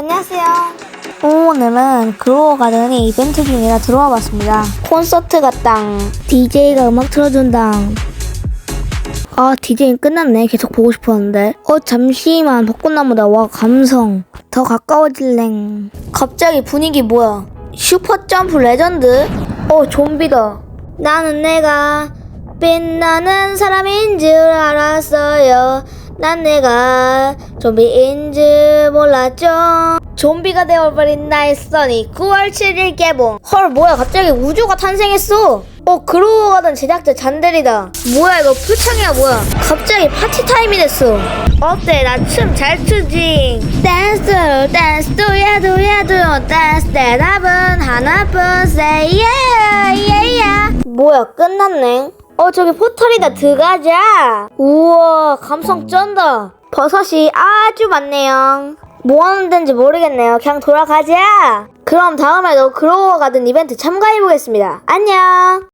안녕하세요. 오늘은 그로어 가든의 이벤트 중이라 들어와 봤습니다. 콘서트 같당. DJ가 음악 틀어준당. 아, DJ는 끝났네. 계속 보고 싶었는데. 어, 잠시만. 벚꽃나무다. 와, 감성. 더 가까워질랭. 갑자기 분위기 뭐야? 슈퍼점프 레전드? 어, 좀비다. 나는 내가 빛나는 사람인 줄 알았어요. 난 내가 좀비인 줄 몰랐죠. 좀비가 되어버린 나의 써니 9월 7일 개봉. 헐 뭐야 갑자기 우주가 탄생했어. 어 그러고 가던 제작자 잔들이다. 뭐야 이거 표창이야 뭐야. 갑자기 파티 타임이 됐어. 어때 나 춤 잘 추지. 댄스 댄스 도야 도야 도 댄스 대답은 하나뿐 say yeah yeah yeah. 뭐야 끝났네. 어 저기 포털이다 들어가자. 우와 감성 쩐다. 버섯이 아주 많네요. 뭐 하는 데인지 모르겠네요. 그냥 돌아가자. 그럼 다음에도 그로워 가든 이벤트 참가해보겠습니다. 안녕.